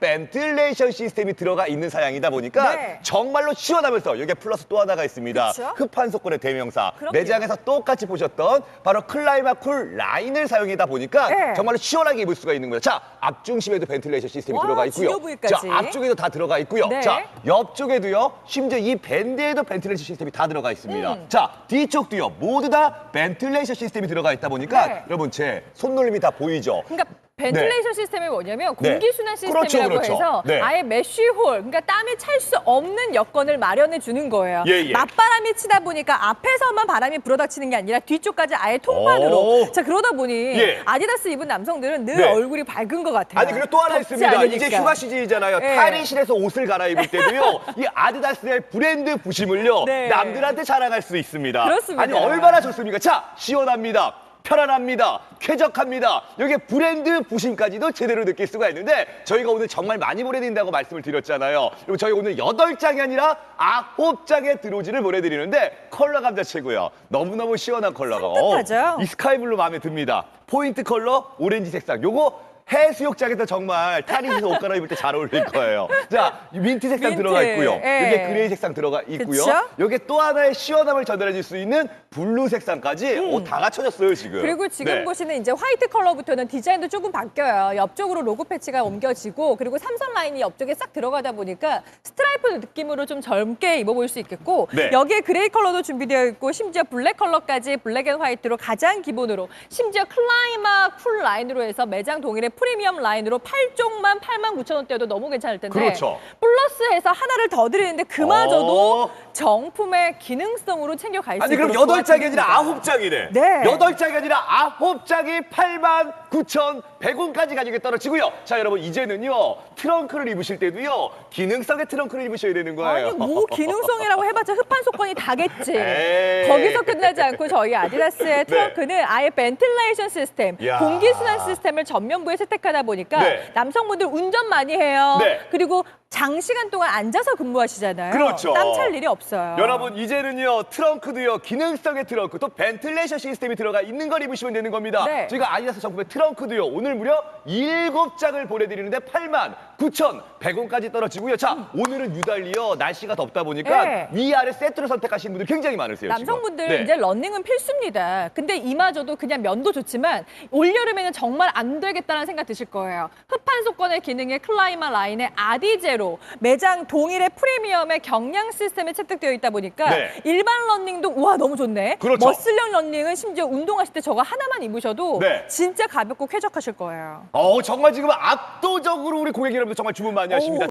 벤틸레이션 시스템이 들어가 있는 사양이다 보니까 네. 정말로 시원하면서 여기에 플러스 또 하나가 있습니다. 그쵸? 흡한 속건의 대명사. 그럼요. 매장에서 똑같이 보셨던 바로 클라이마 쿨 라인을 사용하다 보니까 네. 정말로 시원하게 입을 수가 있는 거예요. 자, 앞중심에도 벤틸레이션 시스템이 와, 들어가 있고요. 자, 앞쪽에도 다 들어가 있고요. 네. 자, 옆쪽에도요. 심지어 이 밴드에도 벤틸레이션 시스템이 다 들어가 있습니다. 음. 자, 뒤쪽도요. 모두 다 벤틸레이션 시스템이 들어가 있다 보니까 네. 여러분 제 손놀림이 다 보이죠? 그러니까 벤틸레이션 시스템이 뭐냐면 네. 공기 순환 그렇죠, 시스템이라고 그렇죠. 해서 네. 아예 메쉬홀, 그러니까 땀이 찰 수 없는 여건을 마련해 주는 거예요. 예, 예. 맞바람이 치다 보니까 앞에서만 바람이 불어닥치는 게 아니라 뒤쪽까지 아예 통만으로. 오. 자 그러다 보니 예. 아디다스 입은 남성들은 늘 네. 얼굴이 밝은 것 같아요. 아니 그리고 또 하나 있습니다. 않으니까. 이제 휴가 시즌이잖아요. 네. 탈의실에서 옷을 갈아입을 때도요. 이 아디다스의 브랜드 부심을요. 네. 남들한테 자랑할 수 있습니다. 그렇습니다. 아니 얼마나 좋습니까? 자 시원합니다. 편안합니다. 쾌적합니다. 여기에 브랜드 부심까지도 제대로 느낄 수가 있는데 저희가 오늘 정말 많이 보내드린다고 말씀을 드렸잖아요. 그리고 저희 오늘 여덟 장이 아니라 아홉 장의 드로즈를 보내드리는데 컬러 감자 최고요. 너무너무 시원한 컬러가. 산뜻하죠? 어, 이 스카이블루 마음에 듭니다. 포인트 컬러 오렌지 색상. 요거 해수욕장에서 정말 탈의실에서 옷 갈아입을 때 잘 어울릴 거예요. 자, 이 민트 색상 민트, 들어가 있고요. 예. 여기에 그레이 색상 들어가 있고요. 그쵸? 여기에 또 하나의 시원함을 전달해 줄 수 있는 블루 색상까지 어, 다 갖춰졌어요, 지금. 음. 그리고 지금 네. 보시는 이제 화이트 컬러부터는 디자인도 조금 바뀌어요. 옆쪽으로 로고 패치가 옮겨지고 그리고 삼선 라인이 옆쪽에 싹 들어가다 보니까 스트라이프 느낌으로 좀 젊게 입어볼 수 있겠고 네. 여기에 그레이 컬러도 준비되어 있고 심지어 블랙 컬러까지 블랙 앤 화이트로 가장 기본으로 심지어 클라이마 쿨 라인으로 해서 매장 동일의 프리미엄 라인으로 8종만 8만 9천 원대여도 너무 괜찮을 텐데 그렇죠. 플러스해서 하나를 더 드리는데 그마저도 어. 정품의 기능성으로 챙겨갈 수 아니 그럼 있도록 여덟 장이 아니라. 아홉 장이네. 네. 여덟 장이 아니라 아홉 장이 8만 9천 100원까지 가격이 떨어지고요. 자 여러분 이제는요 트렁크를 입으실 때도요 기능성의 트렁크를 입으셔야 되는 거예요. 아니 뭐 기능성이라고 해봤자 흡한 속건이 다겠지. 에이. 거기서 끝나지 않고 저희 아디다스의 네. 트렁크는 아예 벤틸레이션 시스템, 야. 공기순환 시스템을 전면부에 세택하다 보니까 네. 남성분들 운전 많이 해요. 네. 그리고 장시간 동안 앉아서 근무하시잖아요. 그렇죠. 땀 찰 일이 없어요. 여러분 이제는요 트렁크도요 기능성의 트렁크 또 벤틸레이션 시스템이 들어가 있는 걸 입으시면 되는 겁니다. 네. 저희가 아디다스 정품의 트렁크도요 오늘 무려 일곱 장을 보내드리는데 8만 9천 100원까지 떨어지고요. 자 오늘은 유달리요 날씨가 덥다 보니까 네. 위아래 세트로 선택하시는 분들 굉장히 많으세요. 남성분들 네. 이제 런닝은 필수입니다. 근데 이마저도 그냥 면도 좋지만 올여름에는 정말 안 되겠다는 생각 드실 거예요. 흡한 속건의 기능의 클라이마 라인의 아디제로 매장 동일의 프리미엄의 경량 시스템이 채택되어 있다 보니까 네. 일반 런닝도 우와 너무 좋네. 그렇죠. 머슬형 런닝은 심지어 운동하실 때 저거 하나만 입으셔도 네. 진짜 가볍고 쾌적하실 거예요. 어 정말 지금 압도적으로 우리 고객 여러분들 정말 주문 많이 하십니다.